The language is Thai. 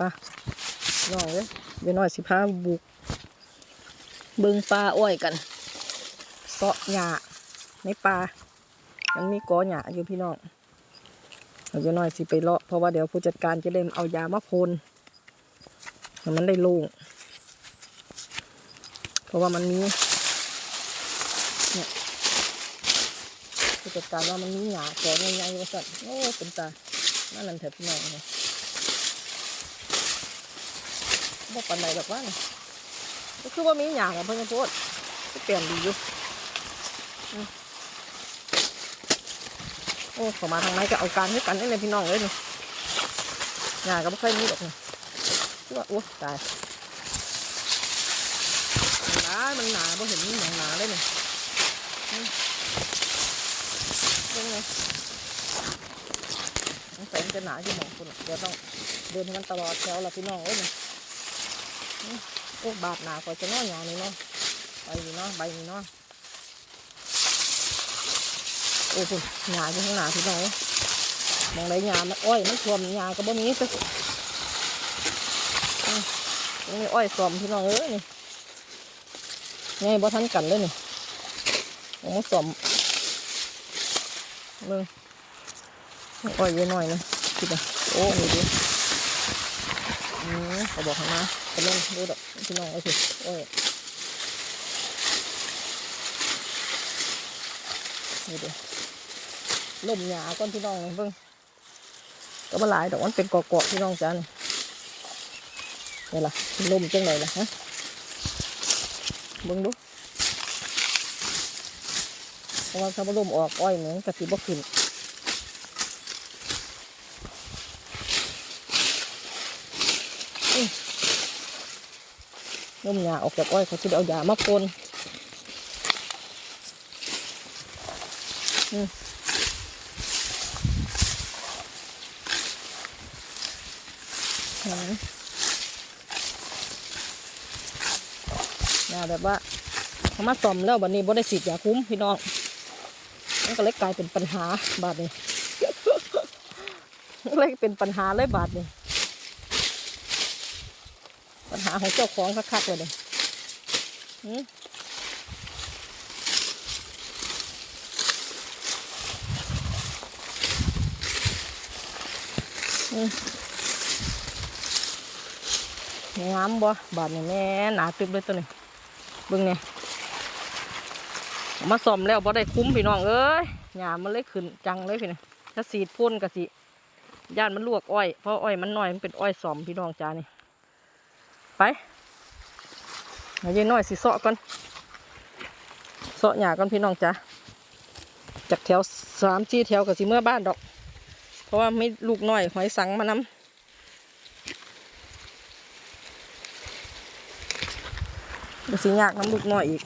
ปะน้องเลยเดี๋ยวน้อยสิพาบุก เบิงปลาอ้อยกันเสาะหญ้าในป่ามันมีกอหญ้าอยู่พี่น้องเดี๋ยวน้อยสิไปเลาะเพราะว่าเดี๋ยวผู้จัดการจะเล่มเอายามาพ่นให้มันได้โล่งเพราะว่ามันมีเนี่ยผู้จัดการว่ามันมีหญ้าแข็งใหญ่ๆว่าสั่นโอ้เป็นตานั่นนั่นแถบพี่น้องเนี่ย บ่ปันไหนดอกว่านี่ก็คือว่ามีหญ้ากับเพิ่นจะโพดก็เปลี่ยนดีอยู่โอ้เข้ามาทางไหนก็เอาการให้กันนี่เลยพี่น้องเลยนี่หญ้าก็ไม่ค่อยมีดอกนี่คือว่าโอ้ตายหนามันหนาบ่เห็นมีหนังหนาเลยนี่อืมเป็นไงสงสัยมันจะหนาที่หมองคุณเดี๋ยวต้องเดินให้มันตลอดแถวละพี่น้องเอ้ยนี่อืม โอ้บาดหนาก็จะน้อยหนานี่เนาะใบนี่เนาะใบนี่เนาะโอ้คุณหนาอยู่ข้างหน้าพี่น้องเอ้ยมองไรหยามันอ้อยมันท่วมหยาก็บ่มีสักตรงนี้อ้อยสอมพี่น้องเอ้ยนี่ไงบ่ทันกันเลยนี่โอ้สอมมึงอ้อยเยอะหน่อยนะคิดอะโอ้นี่ดิ อืมเขาบอกให้มาไปเล่นดูดอกพี่น้องเอ้ยสิโอ้ยนี่ดิล่มหยาก้อนพี่น้องเลยเบิ่งก็มาหลายดอกมันเป็นเกาะๆพี่น้องจ้านี่นี่ล่ะล่มจังไหนล่ะฮะเบิ่งดูเพราะว่าถ้ามันล่มออกอ้อยเหมือนกะสิบ่ขึ้น อื้อล่มหยาออกจากอ้อยเขาจะเอาหยามาปนอืมเนน่าแบบว่าเขามาซ่อมแล้วบัดนี้บ่ได้ฉีดยาคุ้มพี่น้องมันก็เลยกลายเป็นปัญหาบาดนี้ก็เลยเป็นปัญหาเลยบาดนี้ ปัญหาของเจ้าของคักๆเลยเด้หืมอืมงามบ่บาดนี่แม่หนาตึบเลยตัวนี้บิ่งเนี่ยมาซ่อมแล้วบ่ได้คุ้มพี่น้องเอ้ยหญ้ามันเลยขึ้นจังเลยพี่นี่ถ้าสีดพ่นก็สิย่านมันลวกอ้อยเพราะอ้อยมันน้อยมันเป็นอ้อยซ่อมพี่น้องจ้านี่ ไปเอายืนน้อยสิเสาะก่อนเสาะหยาก่อนพี่น้องจ้ะจากแถวสามจีแถวกับสิเมื่อบ้านดอก เพราะว่าไม่ลูกน้อยหอยสังมานำมันสิยากน้ำลูกน้อยอีก